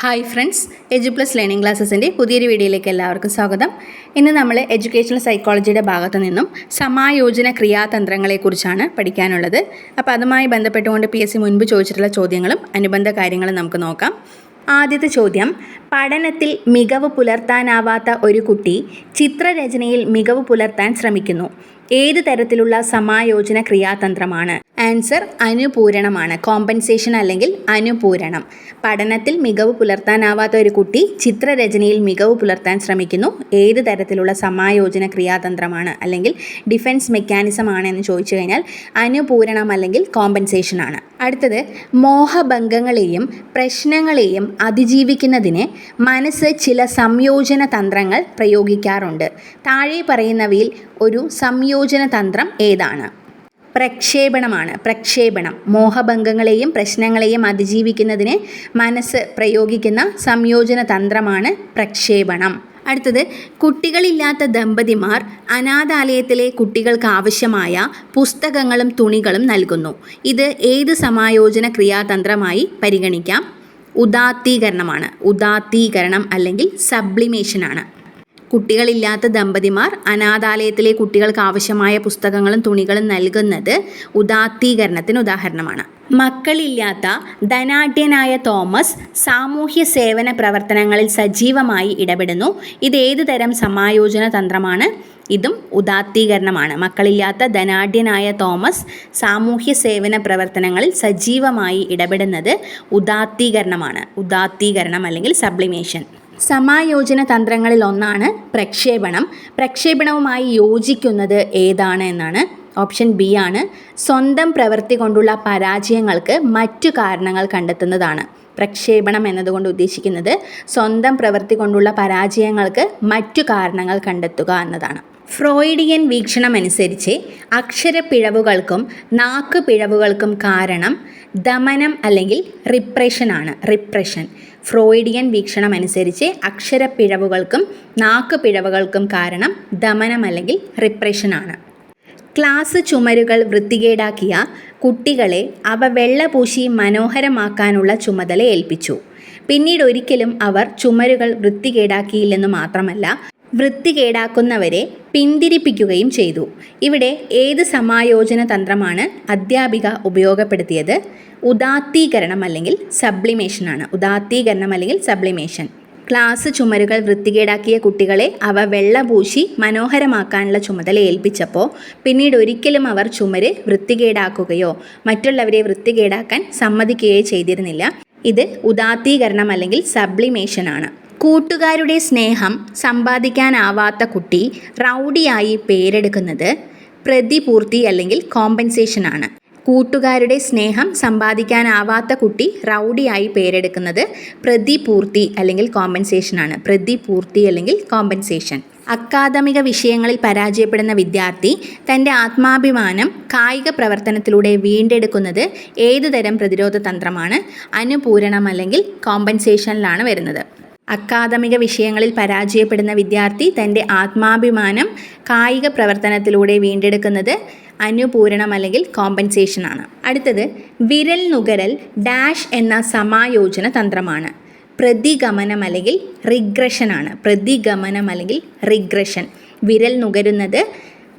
Hi friends edu plus learning ക്ലാസ്സസിന്റെ പുതിയൊരു വീഡിയോയിലേക്ക് എല്ലാവർക്കും സ്വാഗതം. ഇന്ന് നമ്മൾ എഡ്യൂക്കേഷണൽ സൈക്കോളജിയുടെ ഭാഗത്തു നിന്നും സമായോജന ക്രിയാതന്ത്രങ്ങളെക്കുറിച്ചാണ് പഠിക്കാനുള്ളത്. അപ്പോൾ അതുമായി ബന്ധപ്പെട്ടുകൊണ്ട് പി എസ് സി മുൻപ് ചോദിച്ചിട്ടുള്ള ചോദ്യങ്ങളും അനുബന്ധ കാര്യങ്ങളും നമുക്ക് നോക്കാം. ആദ്യത്തെ ചോദ്യം പഠനത്തിൽ മികവ് പുലർത്താനാവാത്ത ഒരു കുട്ടി ചിത്രരചനയിൽ മികവ് പുലർത്താൻ ശ്രമിക്കുന്നു. ഏത് തരത്തിലുള്ള സമായോജന ക്രിയാതന്ത്രമാണ്? ആൻസർ അനുപൂരണമാണ്. കോമ്പൻസേഷൻ അല്ലെങ്കിൽ അനുപൂരണം. പഠനത്തിൽ മികവ് പുലർത്താനാവാത്ത ഒരു കുട്ടി ചിത്രരചനയിൽ മികവ് പുലർത്താൻ ശ്രമിക്കുന്നു. ഏത് തരത്തിലുള്ള സമായോജന ക്രിയാതന്ത്രമാണ് അല്ലെങ്കിൽ ഡിഫൻസ് മെക്കാനിസം ആണ് എന്ന് ചോദിച്ചു കഴിഞ്ഞാൽ അനുപൂരണം അല്ലെങ്കിൽ കോമ്പൻസേഷൻ ആണ്. അടുത്തത് മോഹഭംഗങ്ങളെയും പ്രശ്നങ്ങളെയും അതിജീവിക്കുന്നതിന് മനസ്സ് ചില സംയോജന തന്ത്രങ്ങൾ പ്രയോഗിക്കാറുണ്ട്. താഴെ പറയുന്നവയിൽ ഒരു സംയോജന തന്ത്രം ഏതാണ്? പ്രക്ഷേപണമാണ്. പ്രക്ഷേപണം. മോഹഭംഗങ്ങളെയും പ്രശ്നങ്ങളെയും അതിജീവിക്കുന്നതിന് മനസ്സ് പ്രയോഗിക്കുന്ന സംയോജന തന്ത്രമാണ് പ്രക്ഷേപണം. അടുത്തത് കുട്ടികളില്ലാത്ത ദമ്പതിമാർ അനാഥാലയത്തിലെ കുട്ടികൾക്ക് ആവശ്യമായ പുസ്തകങ്ങളും തുണികളും നൽകുന്നു. ഇത് ഏത് സമായോജന ക്രിയാതന്ത്രമായി പരിഗണിക്കാം? ഉദാത്തീകരണമാണ്. ഉദാത്തീകരണം അല്ലെങ്കിൽ സബ്ലിമേഷനാണ്. കുട്ടികളില്ലാത്ത ദമ്പതിമാർ അനാഥാലയത്തിലെ കുട്ടികൾക്ക് ആവശ്യമായ പുസ്തകങ്ങളും തുണികളും നൽകുന്നത് ഉദാത്തീകരണത്തിന് ഉദാഹരണമാണ്. മക്കളില്ലാത്ത ധനാഢ്യനായ തോമസ് സാമൂഹ്യ സേവന പ്രവർത്തനങ്ങളിൽ സജീവമായി ഇടപെടുന്നു. ഇത് ഏതു തരം സമായോജന തന്ത്രമാണ്? ഇതും ഉദാത്തീകരണമാണ്. മക്കളില്ലാത്ത ധനാഢ്യനായ തോമസ് സാമൂഹ്യ സേവന പ്രവർത്തനങ്ങളിൽ സജീവമായി ഇടപെടുന്നത് ഉദാത്തീകരണമാണ്. ഉദാത്തീകരണം അല്ലെങ്കിൽ സബ്ലിമേഷൻ. സമായോജന തന്ത്രങ്ങളിൽ ഒന്നാണ് പ്രക്ഷേപണം. പ്രക്ഷേപണവുമായി യോജിക്കുന്നത് ഏതാണ് എന്നാണ് ഓപ്ഷൻ ബി ആണ്. സ്വന്തം പ്രവൃത്തി കൊണ്ടുള്ള പരാജയങ്ങൾക്ക് മറ്റു കാരണങ്ങൾ കണ്ടെത്തുന്നതാണ്. പ്രക്ഷേപണം എന്നതുകൊണ്ട് ഉദ്ദേശിക്കുന്നത് സ്വന്തം പ്രവൃത്തി കൊണ്ടുള്ള പരാജയങ്ങൾക്ക് മറ്റു കാരണങ്ങൾ കണ്ടെത്തുക എന്നതാണ്. ഫ്രോയിഡിയൻ വീക്ഷണമനുസരിച്ച് അക്ഷരപ്പിഴവുകൾക്കും നാക്ക് പിഴവുകൾക്കും കാരണം ദമനം അല്ലെങ്കിൽ റിപ്രഷനാണ് റിപ്രഷൻ ഫ്രോയിഡിയൻ വീക്ഷണമനുസരിച്ച് അക്ഷരപ്പിഴവുകൾക്കും നാക്ക് പിഴവുകൾക്കും കാരണം ദമനം അല്ലെങ്കിൽ റിപ്രഷനാണ് ക്ലാസ് ചുമരുകൾ വൃത്തികേടാക്കിയ കുട്ടികളെ അവ വെള്ളപൂശി മനോഹരമാക്കാനുള്ള ചുമതല ഏൽപ്പിച്ചു. പിന്നീട് ഒരിക്കലും അവർ ചുമരുകൾ വൃത്തികേടാക്കിയില്ലെന്ന് മാത്രമല്ല വൃത്തികേടാക്കുന്നവരെ പിന്തിരിപ്പിക്കുകയും ചെയ്തു. ഇവിടെ ഏത് സമായോജന തന്ത്രമാണ് അധ്യാപിക ഉപയോഗപ്പെടുത്തിയത്? ഉദാത്തീകരണം അല്ലെങ്കിൽ സബ്ലിമേഷനാണ് ഉദാത്തീകരണം അല്ലെങ്കിൽ സബ്ലിമേഷൻ. ക്ലാസ് ചുമരുകൾ വൃത്തികേടാക്കിയ കുട്ടികളെ അവ വെള്ളപൂശി മനോഹരമാക്കാനുള്ള ചുമതല ഏൽപ്പിച്ചപ്പോൾ പിന്നീട് ഒരിക്കലും അവർ ചുമര് വൃത്തികേടാക്കുകയോ മറ്റുള്ളവരെ വൃത്തികേടാക്കാൻ സമ്മതിക്കുകയോ ചെയ്തിരുന്നില്ല. ഇത് ഉദാത്തീകരണം അല്ലെങ്കിൽ സബ്ലിമേഷൻ ആണ്. കൂട്ടുകാരുടെ സ്നേഹം സമ്പാദിക്കാനാവാത്ത കുട്ടി റൗഡിയായി പേരെടുക്കുന്നത് പ്രതിപൂർത്തി അല്ലെങ്കിൽ കോമ്പൻസേഷനാണ് കൂട്ടുകാരുടെ സ്നേഹം സമ്പാദിക്കാനാവാത്ത കുട്ടി റൗഡിയായി പേരെടുക്കുന്നത് പ്രതിപൂർത്തി അല്ലെങ്കിൽ കോമ്പൻസേഷനാണ് പ്രതിപൂർത്തി അല്ലെങ്കിൽ കോമ്പൻസേഷൻ അക്കാദമിക വിഷയങ്ങളിൽ പരാജയപ്പെടുന്ന വിദ്യാർത്ഥി തന്റെ ആത്മാഭിമാനം കായിക പ്രവർത്തനത്തിലൂടെ വീണ്ടെടുക്കുന്നത് ഏതുതരം പ്രതിരോധ തന്ത്രമാണ്? അനുപൂരണം അല്ലെങ്കിൽ കോമ്പൻസേഷനിലാണ് വരുന്നത്. അക്കാദമിക വിഷയങ്ങളിൽ പരാജയപ്പെടുന്ന വിദ്യാർത്ഥി തന്റെ ആത്മാഭിമാനം കായിക പ്രവർത്തനത്തിലൂടെ വീണ്ടെടുക്കുന്നത് അനുപൂരണം അല്ലെങ്കിൽ കോമ്പൻസേഷനാണ്. അടുത്തത് വിരൽ നുകരൽ ഡാഷ് എന്ന സമായോജന തന്ത്രമാണ്. പ്രതിഗമനം അല്ലെങ്കിൽ റിഗ്രഷൻ ആണ് പ്രതിഗമനം അല്ലെങ്കിൽ റിഗ്രഷൻ. വിരൽ നുകരുന്നത്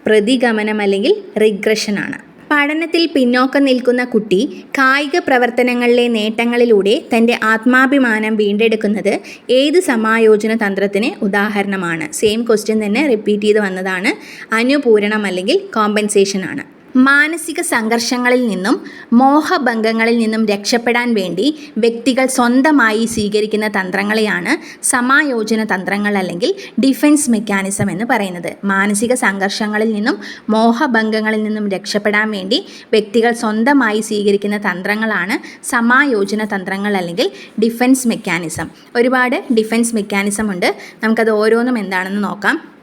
പ്രതിഗമനം അല്ലെങ്കിൽ റിഗ്രഷൻ ആണ് പഠനത്തിൽ പിന്നോക്കം നിൽക്കുന്ന കുട്ടി കായിക പ്രവർത്തനങ്ങളിലെ നേട്ടങ്ങളിലൂടെ തന്റെ ആത്മാഭിമാനം വീണ്ടെടുക്കുന്നത് ഏത് സമായോജന തന്ത്രത്തിന് ഉദാഹരണമാണ്? സെയിം ക്വസ്റ്റ്യൻ തന്നെ റിപ്പീറ്റ് ചെയ്ത് വന്നതാണ്. അനുപൂരണം അല്ലെങ്കിൽ കോമ്പൻസേഷൻ ആണ്. മാനസിക സംഘർഷങ്ങളിൽ നിന്നും മോഹഭംഗങ്ങളിൽ നിന്നും രക്ഷപ്പെടാൻ വേണ്ടി വ്യക്തികൾ സ്വന്തമായി സ്വീകരിക്കുന്ന തന്ത്രങ്ങളെയാണ് സമായോജന തന്ത്രങ്ങൾ അല്ലെങ്കിൽ ഡിഫൻസ് മെക്കാനിസം എന്ന് പറയുന്നത്. മാനസിക സംഘർഷങ്ങളിൽ നിന്നും മോഹഭംഗങ്ങളിൽ നിന്നും രക്ഷപ്പെടാൻ വേണ്ടി വ്യക്തികൾ സ്വന്തമായി സ്വീകരിക്കുന്ന തന്ത്രങ്ങളാണ് സമായോജന തന്ത്രങ്ങൾ അല്ലെങ്കിൽ ഡിഫൻസ് മെക്കാനിസം. ഒരുപാട് ഡിഫൻസ് മെക്കാനിസം ഉണ്ട്. നമുക്കത് ഓരോന്നും എന്താണെന്ന് നോക്കാം.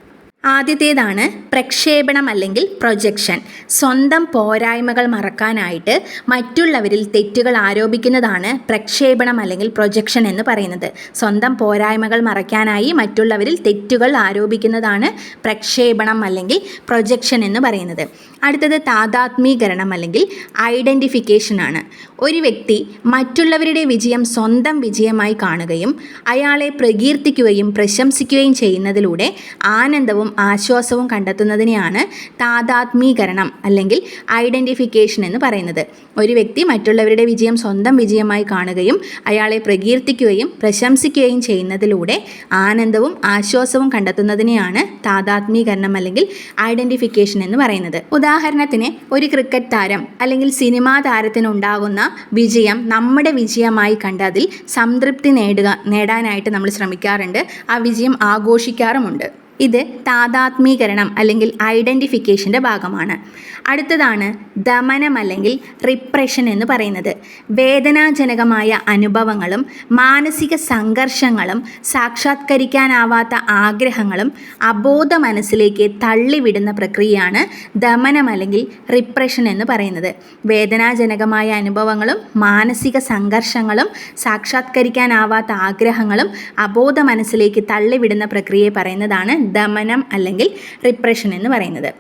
ആദ്യത്തേതാണ് പ്രക്ഷേപണം അല്ലെങ്കിൽ പ്രൊജക്ഷൻ സ്വന്തം പോരായ്മകൾ മറക്കാനായിട്ട് മറ്റുള്ളവരിൽ തെറ്റുകൾ ആരോപിക്കുന്നതാണ് പ്രക്ഷേപണം അല്ലെങ്കിൽ പ്രൊജക്ഷൻ എന്ന് പറയുന്നത്. സ്വന്തം പോരായ്മകൾ മറയ്ക്കാനായി മറ്റുള്ളവരിൽ തെറ്റുകൾ ആരോപിക്കുന്നതാണ് പ്രക്ഷേപണം അല്ലെങ്കിൽ പ്രൊജക്ഷൻ എന്ന് പറയുന്നത്. അടുത്തത് താതാത്മീകരണം അല്ലെങ്കിൽ ഐഡന്റിഫിക്കേഷൻ ആണ്. ഒരു വ്യക്തി മറ്റുള്ളവരുടെ വിജയം സ്വന്തം വിജയമായി കാണുകയും അയാളെ പ്രകീർത്തിക്കുകയും പ്രശംസിക്കുകയും ചെയ്യുന്നതിലൂടെ ആനന്ദവും ആശ്വാസവും കണ്ടെത്തുന്നതിനെയാണ് താതാത്മീകരണം അല്ലെങ്കിൽ ഐഡന്റിഫിക്കേഷൻ എന്ന് പറയുന്നത്. ഒരു വ്യക്തി മറ്റുള്ളവരുടെ വിജയം സ്വന്തം വിജയമായി കാണുകയും അയാളെ പ്രകീർത്തിക്കുകയും പ്രശംസിക്കുകയും ചെയ്യുന്നതിലൂടെ ആനന്ദവും ആശ്വാസവും കണ്ടെത്തുന്നതിനെയാണ് താതാത്മീകരണം അല്ലെങ്കിൽ ഐഡന്റിഫിക്കേഷൻ എന്ന് പറയുന്നത്. ഉദാഹരണത്തിന് ഒരു ക്രിക്കറ്റ് താരം അല്ലെങ്കിൽ സിനിമാ താരത്തിനുണ്ടാകുന്ന വിജയം നമ്മുടെ വിജയമായി കണ്ട് അതിൽ സംതൃപ്തി നേടുക നേടാനായിട്ട് നമ്മൾ ശ്രമിക്കാറുണ്ട്. ആ വിജയം ആഘോഷിക്കാറുമുണ്ട്. ഇത് താതാത്മീകരണം അല്ലെങ്കിൽ ഐഡന്റിഫിക്കേഷന്റെ ഭാഗമാണ്. അടുത്തതാണ് ദമനം അല്ലെങ്കിൽ റിപ്രഷൻ എന്ന് പറയുന്നത്. വേദനാജനകമായ അനുഭവങ്ങളും മാനസിക സംഘർഷങ്ങളും സാക്ഷാത്കരിക്കാനാവാത്ത ആഗ്രഹങ്ങളും അബോധ മനസ്സിലേക്ക് തള്ളിവിടുന്ന പ്രക്രിയയാണ് ദമനം അല്ലെങ്കിൽ റിപ്രഷൻ എന്ന് പറയുന്നത്. വേദനാജനകമായ അനുഭവങ്ങളും മാനസിക സംഘർഷങ്ങളും സാക്ഷാത്കരിക്കാനാവാത്ത ആഗ്രഹങ്ങളും അബോധ മനസ്സിലേക്ക് തള്ളിവിടുന്ന പ്രക്രിയയെ പറയുന്നതാണ് ദമനം അല്ലെങ്കിൽ റിപ്രഷൻ എന്ന് പറയുന്നത്.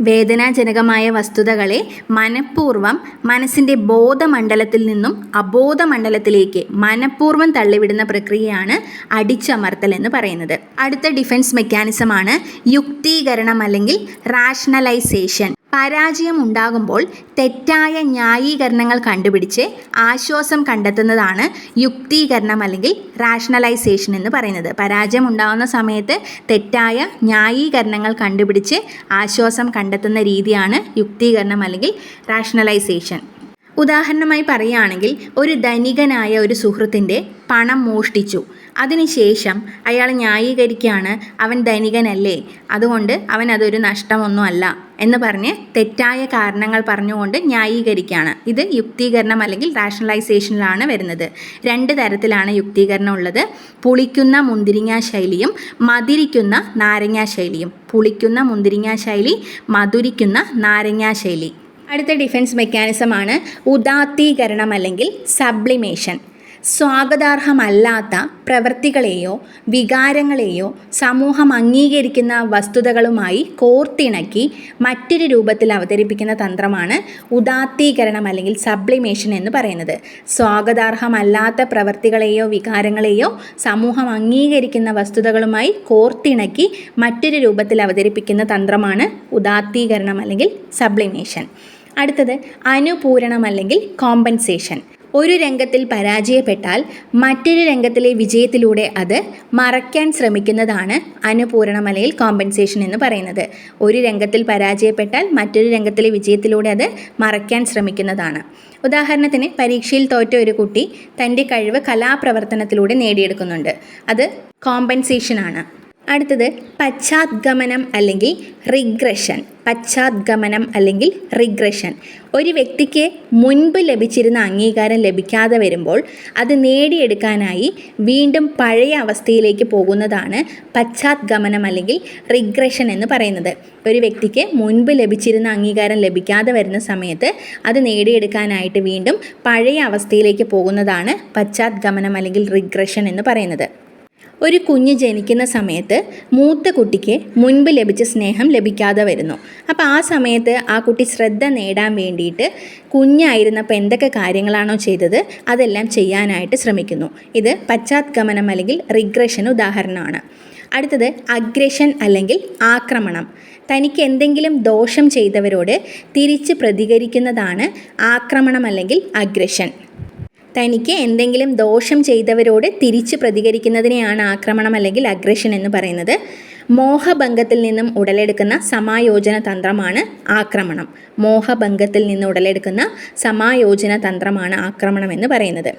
വേദനാജനകമായ വസ്തുതകളെ മനഃപൂർവം മനസ്സിന്റെ ബോധമണ്ഡലത്തിൽ നിന്നും അബോധമണ്ഡലത്തിലേക്ക് മനഃപൂർവം തള്ളിവിടുന്ന പ്രക്രിയയാണ് അടിച്ചമർത്തൽ എന്ന് പറയുന്നത്. അടുത്ത ഡിഫൻസ് മെക്കാനിസമാണ് യുക്തീകരണം അല്ലെങ്കിൽ റാഷണലൈസേഷൻ പരാജയം ഉണ്ടാകുമ്പോൾ തെറ്റായ ന്യായീകരണങ്ങൾ കണ്ടുപിടിച്ച് ആശ്വാസം കണ്ടെത്തുന്നതാണ് യുക്തീകരണം അല്ലെങ്കിൽ റാഷണലൈസേഷൻ എന്ന് പറയുന്നത്. പരാജയം ഉണ്ടാകുന്ന സമയത്ത് തെറ്റായ ന്യായീകരണങ്ങൾ കണ്ടുപിടിച്ച് ആശ്വാസം കണ്ടെത്തുന്ന രീതിയാണ് യുക്തീകരണം അല്ലെങ്കിൽ റാഷണലൈസേഷൻ ഉദാഹരണമായി പറയുകയാണെങ്കിൽ ഒരു ധനികനായ ഒരു സുഹൃത്തിന്റെ പണം മോഷ്ടിച്ചു. അതിനുശേഷം അയാൾ ന്യായീകരിക്കുകയാണ് അവൻ ധനികനല്ലേ? അതുകൊണ്ട് അവൻ അതൊരു നഷ്ടമൊന്നുമല്ല എന്ന് പറഞ്ഞ് തെറ്റായ കാരണങ്ങൾ പറഞ്ഞുകൊണ്ട് ന്യായീകരിക്കുകയാണ്. ഇത് യുക്തീകരണം അല്ലെങ്കിൽ റാഷണലൈസേഷനിലാണ് വരുന്നത്. രണ്ട് തരത്തിലാണ് യുക്തീകരണം ഉള്ളത്. പുളിക്കുന്ന മുന്തിരിങ്ങ ശൈലിയും മതിരിക്കുന്ന നാരങ്ങ ശൈലിയും. പുളിക്കുന്ന മുന്തിരിങ്ങ ശൈലി മധുരിക്കുന്ന നാരങ്ങ ശൈലി. അടുത്ത ഡിഫൻസ് മെക്കാനിസമാണ് ഉദാത്തീകരണം അല്ലെങ്കിൽ സബ്ലിമേഷൻ സ്വാഗതാർഹമല്ലാത്ത പ്രവൃത്തികളെയോ വികാരങ്ങളെയോ സമൂഹം അംഗീകരിക്കുന്ന വസ്തുതകളുമായി കോർത്തിണക്കി മറ്റൊരു രൂപത്തിൽ അവതരിപ്പിക്കുന്ന തന്ത്രമാണ് ഉദാത്തീകരണം അല്ലെങ്കിൽ സബ്ലിമേഷൻ എന്ന് പറയുന്നത്. സ്വാഗതാർഹമല്ലാത്ത പ്രവൃത്തികളെയോ വികാരങ്ങളെയോ സമൂഹം അംഗീകരിക്കുന്ന വസ്തുതകളുമായി കോർത്തിണക്കി മറ്റൊരു രൂപത്തിൽ അവതരിപ്പിക്കുന്ന തന്ത്രമാണ് ഉദാത്തീകരണം അല്ലെങ്കിൽ സബ്ലിമേഷൻ. അടുത്തത് അനുപൂരണം അല്ലെങ്കിൽ കോമ്പൻസേഷൻ. ഒരു രംഗത്തിൽ പരാജയപ്പെട്ടാൽ മറ്റൊരു രംഗത്തിലെ വിജയത്തിലൂടെ അത് മറയ്ക്കാൻ ശ്രമിക്കുന്നതാണ് അനുപൂർണമലയിൽ അല്ലെങ്കിൽ കോമ്പൻസേഷൻ എന്ന് പറയുന്നത്. ഒരു രംഗത്തിൽ പരാജയപ്പെട്ടാൽ മറ്റൊരു രംഗത്തിലെ വിജയത്തിലൂടെ അത് മറയ്ക്കാൻ ശ്രമിക്കുന്നതാണ്. ഉദാഹരണത്തിന് പരീക്ഷയിൽ തോറ്റ ഒരു കുട്ടി തന്റെ കഴിവ് കലാപ്രവർത്തനത്തിലൂടെ നേടിയെടുക്കുന്നുണ്ട്. അത് കോമ്പൻസേഷനാണ് അടുത്തത് പശ്ചാത്ഗമനം അല്ലെങ്കിൽ റിഗ്രഷൻ. പശ്ചാത്ഗമനം അല്ലെങ്കിൽ റിഗ്രഷൻ. ഒരു വ്യക്തിക്ക് മുൻപ് ലഭിച്ചിരുന്ന അംഗീകാരം ലഭിക്കാതെ വരുമ്പോൾ അത് നേടിയെടുക്കാനായി വീണ്ടും പഴയ അവസ്ഥയിലേക്ക് പോകുന്നതാണ് പശ്ചാത്ഗമനം അല്ലെങ്കിൽ റിഗ്രഷൻ എന്ന് പറയുന്നത്. ഒരു വ്യക്തിക്ക് മുൻപ് ലഭിച്ചിരുന്ന അംഗീകാരം ലഭിക്കാതെ വരുന്ന സമയത്ത് അത് നേടിയെടുക്കാനായിട്ട് വീണ്ടും പഴയ അവസ്ഥയിലേക്ക് പോകുന്നതാണ് പശ്ചാത്ഗമനം അല്ലെങ്കിൽ റിഗ്രഷൻ എന്ന് പറയുന്നത്. ഒരു കുഞ്ഞ് ജനിക്കുന്ന സമയത്ത് മൂത്ത കുട്ടിക്ക് മുൻപ് ലഭിച്ച സ്നേഹം ലഭിക്കാതെ വരുന്നു. അപ്പോൾ ആ സമയത്ത് ആ കുട്ടി ശ്രദ്ധ നേടാൻ വേണ്ടിയിട്ട് കുഞ്ഞായിരുന്നപ്പോൾ എന്തൊക്കെ കാര്യങ്ങളാണോ ചെയ്തത് അതെല്ലാം ചെയ്യാനായിട്ട് ശ്രമിക്കുന്നു. ഇത് പശ്ചാത്ഗമനം അല്ലെങ്കിൽ റിഗ്രഷൻ ഉദാഹരണമാണ്. അടുത്തത് അഗ്രഷൻ അല്ലെങ്കിൽ ആക്രമണം. തനിക്ക് എന്തെങ്കിലും ദോഷം ചെയ്തവരോട് തിരിച്ച് പ്രതികരിക്കുന്നതാണ് ആക്രമണം അല്ലെങ്കിൽ അഗ്രഷൻ. തനിക്ക് എന്തെങ്കിലും ദോഷം ചെയ്തവരോട് തിരിച്ച് പ്രതികരിക്കുന്നതിനെയാണ് ആക്രമണം അല്ലെങ്കിൽ അഗ്രഷൻ എന്ന് പറയുന്നത്. മോഹഭംഗത്തിൽ നിന്നും ഉടലെടുക്കുന്ന സമായോജന തന്ത്രമാണ് ആക്രമണം. മോഹഭംഗത്തിൽ നിന്ന് ഉടലെടുക്കുന്ന സമായോജന തന്ത്രമാണ് ആക്രമണം എന്ന് പറയുന്നത്.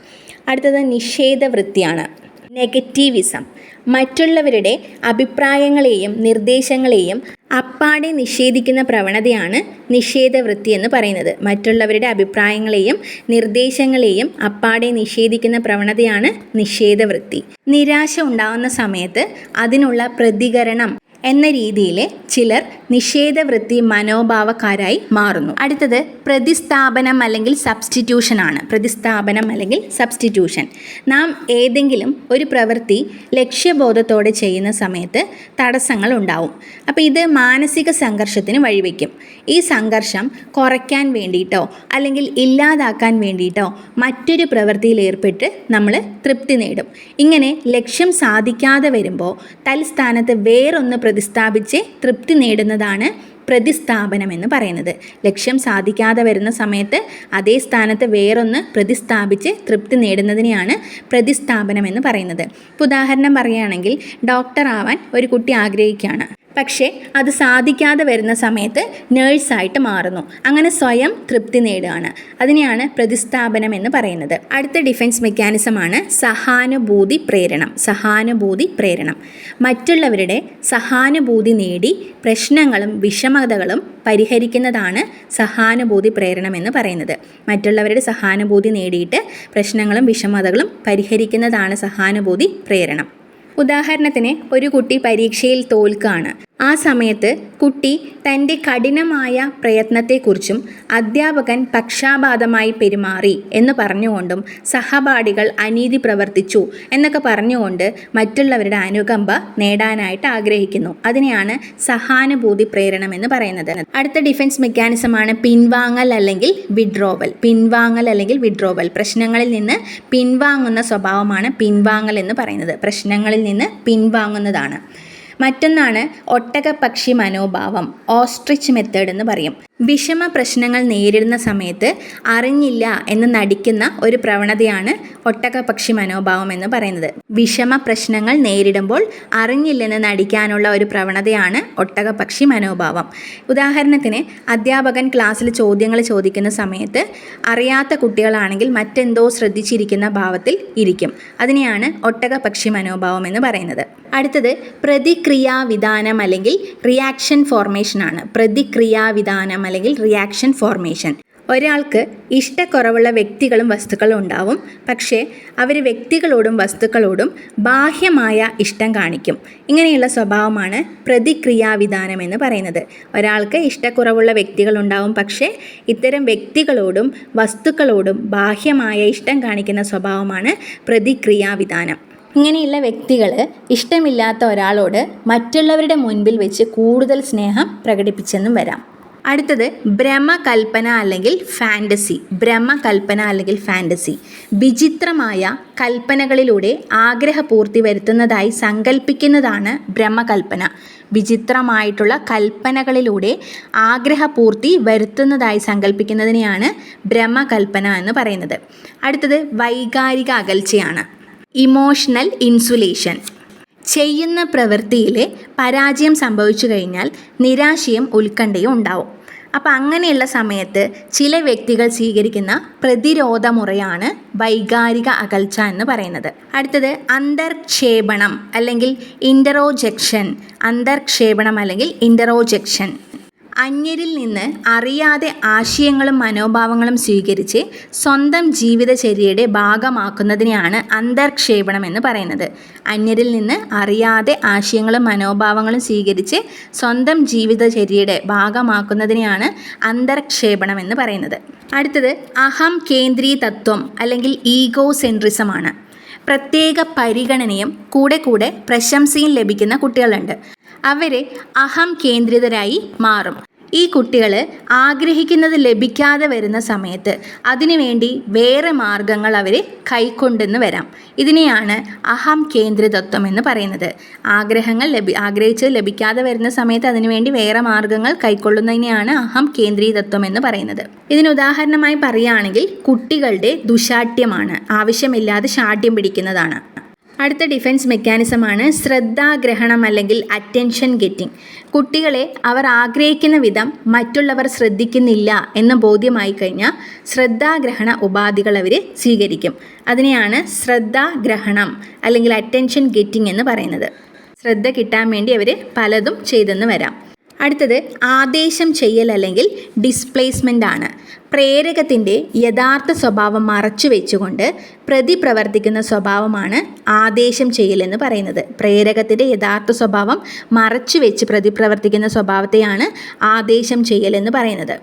അടുത്തത് നിഷേധവൃത്തിയാണ്. നെഗറ്റീവിസം. മറ്റുള്ളവരുടെ അഭിപ്രായങ്ങളെയും നിർദ്ദേശങ്ങളെയും അപ്പാടെ നിഷേധിക്കുന്ന പ്രവണതയാണ് നിഷേധവൃത്തി എന്ന് പറയുന്നത്. മറ്റുള്ളവരുടെ അഭിപ്രായങ്ങളെയും നിർദ്ദേശങ്ങളെയും അപ്പാടെ നിഷേധിക്കുന്ന പ്രവണതയാണ് നിഷേധവൃത്തി. നിരാശ ഉണ്ടാകുന്ന സമയത്ത് അതിനുള്ള പ്രതികരണം എന്ന രീതിയിൽ ചിലർ നിഷേധവൃത്തി മനോഭാവക്കാരായി മാറുന്നു. അടുത്തത് പ്രതിസ്ഥാപനം അല്ലെങ്കിൽ സബ്സ്റ്റിറ്റ്യൂഷൻ ആണ്. പ്രതിസ്ഥാപനം അല്ലെങ്കിൽ സബ്സ്റ്റിറ്റ്യൂഷൻ. നാം ഏതെങ്കിലും ഒരു പ്രവൃത്തി ലക്ഷ്യബോധത്തോടെ ചെയ്യുന്ന സമയത്ത് തടസ്സങ്ങൾ ഉണ്ടാവും. അപ്പോൾ ഇത് മാനസിക സംഘർഷത്തിന് വഴിവെക്കും. ഈ സംഘർഷം കുറയ്ക്കാൻ വേണ്ടിയിട്ടോ അല്ലെങ്കിൽ ഇല്ലാതാക്കാൻ വേണ്ടിയിട്ടോ മറ്റൊരു പ്രവൃത്തിയിൽ ഏർപ്പെട്ട് നമ്മൾ തൃപ്തി നേടും. ഇങ്ങനെ ലക്ഷ്യം സാധിക്കാതെ വരുമ്പോൾ തൽസ്ഥാനത്ത് വേറൊന്ന് പ്രതിസ്ഥാപിച്ച് തൃപ്തി നേടുന്നതാണ് പ്രതിസ്ഥാപനം എന്ന് പറയുന്നത്. ലക്ഷ്യം സാധിക്കാതെ വരുന്ന സമയത്ത് അതേ സ്ഥാനത്ത് വേറൊന്ന് പ്രതിസ്ഥാപിച്ച് തൃപ്തി നേടുന്നതിനെയാണ് പ്രതിസ്ഥാപനം എന്ന് പറയുന്നത്. ഇപ്പോൾ ഉദാഹരണം പറയുകയാണെങ്കിൽ ഡോക്ടർ ആവാൻ ഒരു കുട്ടി ആഗ്രഹിക്കുകയാണ്. പക്ഷേ അത് സാധിക്കാതെ വരുന്ന സമയത്ത് നേഴ്സായിട്ട് മാറുന്നു. അങ്ങനെ സ്വയം തൃപ്തി നേടുകയാണ്. അതിനെയാണ് പ്രതിസ്ഥാപനം എന്ന് പറയുന്നത്. അടുത്ത ഡിഫൻസ് മെക്കാനിസമാണ് സഹാനുഭൂതി പ്രേരണം. സഹാനുഭൂതി പ്രേരണം. മറ്റുള്ളവരുടെ സഹാനുഭൂതി നേടി പ്രശ്നങ്ങളും വിഷമതകളും പരിഹരിക്കുന്നതാണ് സഹാനുഭൂതി പ്രേരണം എന്ന് പറയുന്നത്. മറ്റുള്ളവരുടെ സഹാനുഭൂതി നേടിയിട്ട് പ്രശ്നങ്ങളും വിഷമതകളും പരിഹരിക്കുന്നതാണ് സഹാനുഭൂതി പ്രേരണം. ഉദാഹരണത്തിന് ഒരു കുട്ടി പരീക്ഷയിൽ തോൽക്കുകയാണ് ആ സമയത്ത് കുട്ടി തന്റെ കഠിനമായ പ്രയത്നത്തെക്കുറിച്ചും അധ്യാപകൻ പക്ഷാപാതമായി പെരുമാറി എന്ന് പറഞ്ഞുകൊണ്ടും സഹപാഠികൾ അനീതി പ്രവർത്തിച്ചു എന്നൊക്കെ പറഞ്ഞുകൊണ്ട് മറ്റുള്ളവരുടെ അനുകമ്പ നേടാനായിട്ട് ആഗ്രഹിക്കുന്നു. അതിനെയാണ് സഹാനുഭൂതി പ്രേരണം എന്ന് പറയുന്നത്. അടുത്ത ഡിഫൻസ് മെക്കാനിസമാണ് പിൻവാങ്ങൽ അല്ലെങ്കിൽ വിഡ്രോവൽ പിൻവാങ്ങൽ അല്ലെങ്കിൽ വിഡ്രോവൽ പ്രശ്നങ്ങളിൽ നിന്ന് പിൻവാങ്ങുന്ന സ്വഭാവമാണ് പിൻവാങ്ങൽ എന്ന് പറയുന്നത്. പ്രശ്നങ്ങളിൽ നിന്ന് പിൻവാങ്ങുന്നതാണ്. മറ്റൊന്നാണ് ഒട്ടകപക്ഷി മനോഭാവം ഓസ്ട്രിച്ച് മെത്തേഡ് എന്ന് പറയും. വിഷമ പ്രശ്നങ്ങൾ നേരിടുന്ന സമയത്ത് അറിഞ്ഞില്ല എന്ന് നടിക്കുന്ന ഒരു പ്രവണതയാണ് ഒട്ടകപക്ഷി മനോഭാവം എന്ന് പറയുന്നത്. വിഷമ പ്രശ്നങ്ങൾ നേരിടുമ്പോൾ അറിഞ്ഞില്ലെന്ന് നടിക്കാനുള്ള ഒരു പ്രവണതയാണ് ഒട്ടകപക്ഷി മനോഭാവം. ഉദാഹരണത്തിന് അധ്യാപകൻ ക്ലാസ്സിൽ ചോദ്യങ്ങൾ ചോദിക്കുന്ന സമയത്ത് അറിയാത്ത കുട്ടികളാണെങ്കിൽ മറ്റെന്തോ ശ്രദ്ധിച്ചിരിക്കുന്ന ഭാവത്തിൽ ഇരിക്കും. അതിനെയാണ് ഒട്ടകപക്ഷി മനോഭാവം എന്ന് പറയുന്നത്. അടുത്തത് പ്രതിക്രിയാവിധാനം അല്ലെങ്കിൽ റിയാക്ഷൻ ഫോർമേഷനാണ്. പ്രതിക്രിയാവിധാനം അല്ലെങ്കിൽ റിയാക്ഷൻ ഫോർമേഷൻ ഒരാൾക്ക് ഇഷ്ടക്കുറവുള്ള വ്യക്തികളും വസ്തുക്കളും ഉണ്ടാവും. പക്ഷേ അവർ വ്യക്തികളോടും വസ്തുക്കളോടും ബാഹ്യമായ ഇഷ്ടം കാണിക്കും. ഇങ്ങനെയുള്ള സ്വഭാവമാണ് പ്രതിക്രിയാവിധാനം എന്ന് പറയുന്നത്. ഒരാൾക്ക് ഇഷ്ടക്കുറവുള്ള വ്യക്തികളുണ്ടാവും പക്ഷേ ഇത്തരം വ്യക്തികളോടും വസ്തുക്കളോടും ബാഹ്യമായ ഇഷ്ടം കാണിക്കുന്ന സ്വഭാവമാണ് പ്രതിക്രിയാവിധാനം. ഇങ്ങനെയുള്ള വ്യക്തികൾ ഇഷ്ടമില്ലാത്ത ഒരാളോട് മറ്റുള്ളവരുടെ മുൻപിൽ വെച്ച് കൂടുതൽ സ്നേഹം പ്രകടിപ്പിച്ചെന്നും വരാം. അടുത്തത് ഭ്രമകൽപ്പന അല്ലെങ്കിൽ ഫാന്റസി ഭ്രമകൽപ്പന അല്ലെങ്കിൽ ഫാന്റസി വിചിത്രമായ കൽപ്പനകളിലൂടെ ആഗ്രഹപൂർത്തി വരുത്തുന്നതായി സങ്കല്പിക്കുന്നതാണ് ഭ്രമകൽപ്പന. വിചിത്രമായിട്ടുള്ള കൽപ്പനകളിലൂടെ ആഗ്രഹപൂർത്തി വരുത്തുന്നതായി സങ്കല്പിക്കുന്നതിനെയാണ് ഭ്രമകൽപ്പന എന്ന് പറയുന്നത്. അടുത്തത് വൈകാരിക അകൽച്ചയാണ്. Emotional insulation. ചെയ്യുന്ന പ്രവൃത്തിയിൽ പരാജയം സംഭവിച്ചു കഴിഞ്ഞാൽ നിരാശയും ഉത്കണ്ഠയും ഉണ്ടാവും. അപ്പോൾ അങ്ങനെയുള്ള സമയത്ത് ചില വ്യക്തികൾ സ്വീകരിക്കുന്ന പ്രതിരോധ മുറയാണ് വൈകാരിക അകൽച്ച എന്ന് പറയുന്നത്. അടുത്തത് അന്തർക്ഷേപണം അല്ലെങ്കിൽ ഇന്ററോജെക്ഷൻ അന്തർക്ഷേപണം അല്ലെങ്കിൽ ഇന്ററോജെക്ഷൻ അന്യരിൽ നിന്ന് അറിയാതെ ആശയങ്ങളും മനോഭാവങ്ങളും സ്വീകരിച്ച് സ്വന്തം ജീവിതചര്യയുടെ ഭാഗമാക്കുന്നതിനെയാണ് അന്തർക്ഷേപണം എന്ന് പറയുന്നത്. അന്യരിൽ നിന്ന് അറിയാതെ ആശയങ്ങളും മനോഭാവങ്ങളും സ്വീകരിച്ച് സ്വന്തം ജീവിതചര്യയുടെ ഭാഗമാക്കുന്നതിനെയാണ് അന്തർക്ഷേപണം എന്ന് പറയുന്നത്. അടുത്തത് അഹം കേന്ദ്രീയ തത്വം അല്ലെങ്കിൽ ഈഗോ സെൻട്രിസമാണ് പ്രത്യേക പരിഗണനയും കൂടെ കൂടെ പ്രശംസയും ലഭിക്കുന്ന കുട്ടികളുണ്ട്. അവരെ അഹം കേന്ദ്രിതരായി മാറും. ഈ കുട്ടികൾ ആഗ്രഹിക്കുന്നത് ലഭിക്കാതെ വരുന്ന സമയത്ത് അതിനുവേണ്ടി വേറെ മാർഗങ്ങൾ അവർ കൈക്കൊണ്ടെന്ന് വരാം. ഇതിനെയാണ് അഹം കേന്ദ്രിതത്വം എന്ന് പറയുന്നത്. ആഗ്രഹങ്ങൾ ലഭി ആഗ്രഹിച്ചത് ലഭിക്കാതെ വരുന്ന സമയത്ത് അതിനുവേണ്ടി വേറെ മാർഗങ്ങൾ കൈക്കൊള്ളുന്നതിനെയാണ് അഹം കേന്ദ്രീതത്വം എന്ന് പറയുന്നത്. ഇതിന് ഉദാഹരണമായി പറയുകയാണെങ്കിൽ കുട്ടികളുടെ ദുശാഠ്യമാണ്. ആവശ്യമില്ലാതെ ശാഠ്യം പിടിക്കുന്നതാണ്. അടുത്ത ഡിഫൻസ് മെക്കാനിസമാണ് ശ്രദ്ധാഗ്രഹണം അല്ലെങ്കിൽ അറ്റൻഷൻ ഗെറ്റിംഗ് കുട്ടികളെ അവർ ആഗ്രഹിക്കുന്ന വിധം മറ്റുള്ളവർ ശ്രദ്ധിക്കുന്നില്ല എന്ന് ബോധ്യമായി കഴിഞ്ഞാൽ ശ്രദ്ധാഗ്രഹണ ഉപാധികൾ അവർ സ്വീകരിക്കും. അതിനെയാണ് ശ്രദ്ധാഗ്രഹണം അല്ലെങ്കിൽ അറ്റൻഷൻ ഗെറ്റിംഗ് എന്ന് പറയുന്നത്. ശ്രദ്ധ കിട്ടാൻ വേണ്ടി അവർ പലതും ചെയ്തെന്ന് വരാം. അടുത്തത് ആദേശം ചെയ്യൽ അല്ലെങ്കിൽ ഡിസ്പ്ലേസ്മെന്റ് ആണ്. പ്രേരകത്തിന്റെ യഥാർത്ഥ സ്വഭാവം മറച്ചു വെച്ചുകൊണ്ട് പ്രതി പ്രവർത്തിക്കുന്ന സ്വഭാവമാണ് ആദേശം ചെയ്യൽ എന്ന് പറയുന്നത്. പ്രേരകത്തിന്റെ യഥാർത്ഥ സ്വഭാവം മറച്ചു വെച്ച് പ്രതി പ്രവർത്തിക്കുന്ന സ്വഭാവത്തെയാണ് ആദേശം ചെയ്യൽ എന്ന് പറയുന്നത്.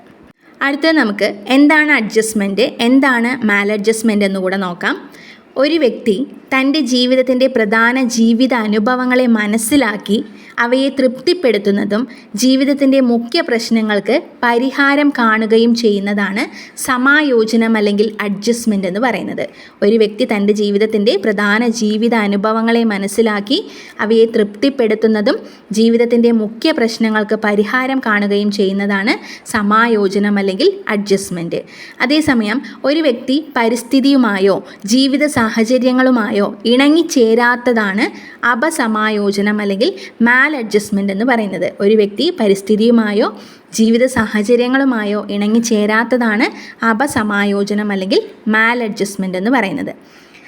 അടുത്തത് നമുക്ക് എന്താണ് അഡ്ജസ്റ്റ്മെന്റ് എന്താണ് മാൽ അഡ്ജസ്റ്റ്മെന്റ് എന്നുകൂടെ നോക്കാം. ഒരു വ്യക്തി തന്റെ ജീവിതത്തിന്റെ പ്രധാന ജീവിത അനുഭവങ്ങളെ മനസ്സിലാക്കി അവയെ തൃപ്തിപ്പെടുത്തുന്നതും ജീവിതത്തിന്റെ മുഖ്യ പ്രശ്നങ്ങൾക്ക് പരിഹാരം കാണുകയും ചെയ്യുന്നതാണ് സമായോജനം അല്ലെങ്കിൽ അഡ്ജസ്റ്റ്മെന്റ് എന്ന് പറയുന്നത്. ഒരു വ്യക്തി തന്റെ ജീവിതത്തിന്റെ പ്രധാന ജീവിത അനുഭവങ്ങളെ മനസ്സിലാക്കി അവയെ തൃപ്തിപ്പെടുത്തുന്നതും ജീവിതത്തിന്റെ മുഖ്യ പ്രശ്നങ്ങൾക്ക് പരിഹാരം കാണുകയും ചെയ്യുന്നതാണ് സമായോജനം അല്ലെങ്കിൽ അഡ്ജസ്റ്റ്മെന്റ് അതേസമയം ഒരു വ്യക്തി പരിസ്ഥിതിയുമായോ ജീവിത സാഹചര്യങ്ങളുമായോ ഇണങ്ങിച്ചേരാത്തതാണ് അപസമായോജനം അല്ലെങ്കിൽ മാൽ അഡ്ജസ്റ്റ്മെന്റ് എന്ന് പറയുന്നത്. ഒരു വ്യക്തി പരിസ്ഥിതിയുമായോ ജീവിത സാഹചര്യങ്ങളുമായോ ഇണങ്ങിച്ചേരാത്തതാണ് അപസമായോജനം അല്ലെങ്കിൽ മാൽ അഡ്ജസ്റ്റ്മെന്റ് എന്ന് പറയുന്നത്.